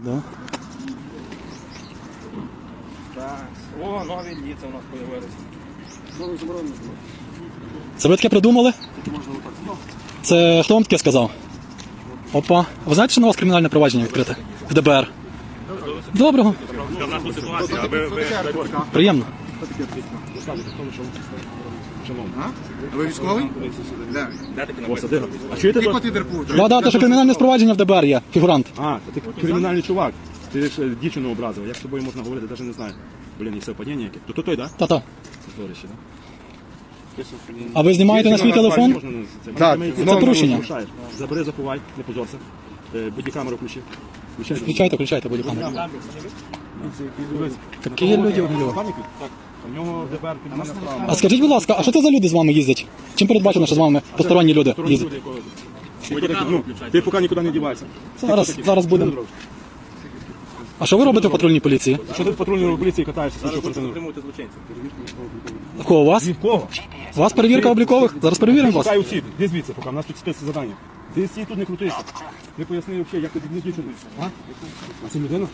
Да? Так. О, нові ліце у нас появилися. Можна заборонено було. Це ви таке придумали? Можна отак. Ну, Це хто вам таке сказав? Опа. Ви знаєте, що на вас кримінальне провадження відкрите? В ДБР. Доброго. Приємно. А? Ви військовий? А чуєте ти? Да, да, то що кримінальне спровадження в ДБР є, фігурант. А, ти кримінальний чувак. Ти ж е, дівчину образив. Як з тобою можна говорити, навіть не знаю. Блін, і совпадіння яке. То то той, да? Та-та. Зорище, да? А ви знімаєте на свій телефон? Так, це порушення. Забери, заховай, не позорся. Е, Бодікамеру включи. Включай. Включайте, включайте бодікамеру. Дивись. Такі люди, вони. Напарники? Так. У нього ДБР кримінальна справа. А скажіть, будь ласка, а що це за люди з вами їздять? Чим передбачено, що з вами посторонні люди Сторонні їздять? люди, якого- Ну, Ти поки нікуди не дівайся. Зараз, зараз будемо. А що ви робите в патрульній поліції? Що ти в патрульній поліції катаєшся? Що оперативно? Тримуйте злочинців. В Кого у вас? Від кого? У вас перевірка облікових? Зараз перевіримо вас. Шукай усі, де звідси, поки у нас тут список завдання. Ти стій тут не крутися. Ти поясни взагалі, як ти не дівчину. А? А це людина?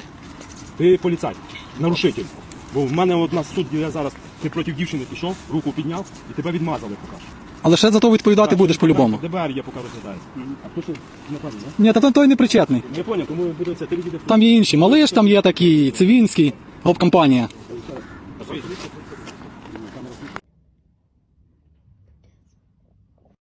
Ти поліцай, нарушитель. Бо в мене от на суд, де я зараз, ти проти дівчини пішов, руку підняв і тебе відмазали поки. що. Але ще за то відповідати будеш по-любому. ДБР я поки розглядається. А хто що напевно, да? Ні, та там той не причетний. Не поняв, тому буде це. Ти відійде. Там є інші. Малиш, там є такий, Цивінський, гоп-компанія.